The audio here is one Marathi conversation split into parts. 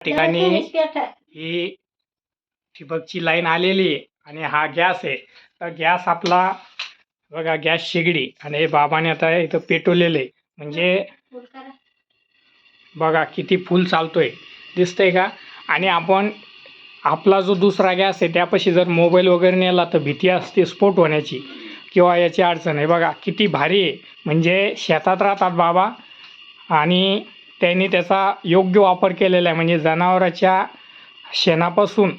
ठिकाणी ही ठिबकची लाईन आलेली आहे आणि हा गॅस आहे. तर गॅस आपला बघा गॅस शेगडी आणि हे बाबाने आता इथं पेटवलेलं. आहे म्हणजे बघा किती फुल चालतोय. दिसतंय का? आणि आपण आपला जो दुसरा गॅस आहे त्यापाशी जर मोबाईल वगैरे नेला तर भीती असते स्फोट होण्याची किंवा याची अडचण आहे. बघा किती भारी आहे. म्हणजे शेतात राहतात बाबा आणि त्यांनी त्याचा योग्य वापर केलेला आहे. म्हणजे जनावराच्या शेणापासून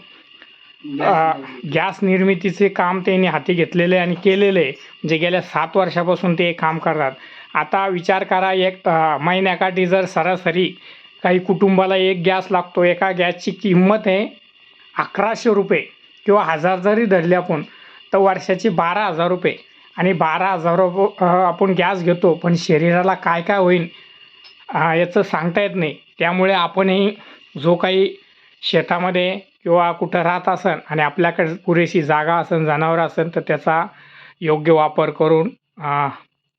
गॅस निर्मितीचे काम त्यांनी हाती घेतलेले आहे आणि केलेले आहे. म्हणजे गेल्या सात वर्षापासून ते काम करतात. आता विचार करा एक महिन्याकाठी जर सरासरी काही कुटुंबाला एक गॅस लागतो एका गॅसची किंमत आहे अकराशे रुपये किंवा हजार जरी धरले आपण तर वर्षाची बारा हजार रुपये. आणि बारा हजार रुपये आपण गॅस घेतो पण शरीराला काय काय होईल अ, याचं सांगता येत नाही. त्यामुळे आपणही जो काही शेतामध्ये किंवा कुठं राहत असन आणि आपल्याकडे पुरेशी जागा असेल जनावरं असेल तर त्याचा योग्य वापर करून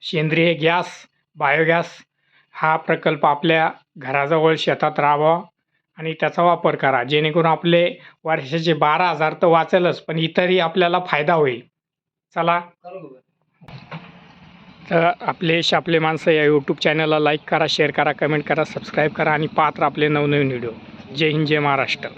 सेंद्रिय गॅस बायोगॅस हा प्रकल्प आपल्या घराजवळ शेतात राहावा आणि त्याचा वापर करा. जेणेकरून आपले वर्षाचे बारा हजार तर वाचेलच पण इतरही आपल्याला फायदा होईल. चला. तर आपले शापले माणसं या यूट्यूब चॅनलला लाईक करा शेअर करा कमेंट करा सबस्क्राईब करा आणि पात्र आपले नवनवीन व्हिडिओ जय हिंद जय महाराष्ट्र.